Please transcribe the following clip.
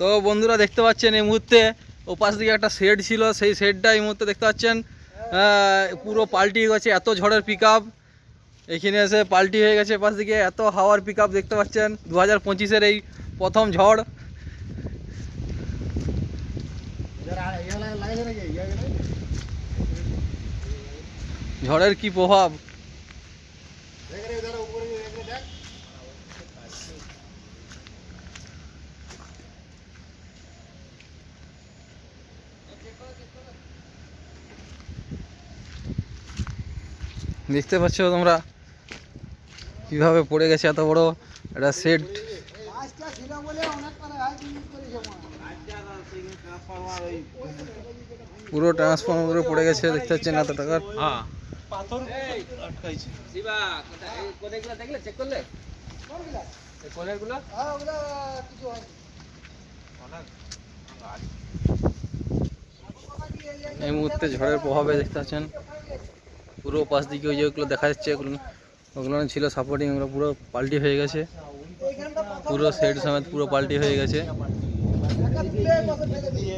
তো বন্ধুরা দেখতে পাচ্ছেন এই মুহূর্তে ওপাশ দিকে একটা শেড ছিল, সেই শেডটা এই মুহূর্তে দেখতে পাচ্ছেন। পুরো পাল্টি গেছে, এত ঝড়ের পিক আপ এখানে এসে পাল্টি হয়ে গেছে এপাশ দিকে, এত হাওয়ার পিক দেখতে পাচ্ছেন দু হাজার পঁচিশের এই প্রথম ঝড়। ঝড়ের কি প্রভাব? দেখতে পাচ্ছ তোমরা? কীভাবে পড়ে গেছে এত বড় একটা সেট পুরো ট্রান্সফর্মার পড়ে গেছে দেখতে পাচ্ছেন এত টাকার হ্যাঁ। পাথর আটকাইছে। এই মুহূর্তে ঝড়ের প্রভাবে দেখতে পাচ্ছেন, পুরো পাশ দিকে ওই যেগুলো দেখা যাচ্ছে, ওগুলো ওগুলো ছিল সাপোর্টিং ওগুলো পুরো পাল্টি হয়ে গেছে। পুরো সেট সমেত পুরো পাল্টি হয়ে গেছে। দিয়ে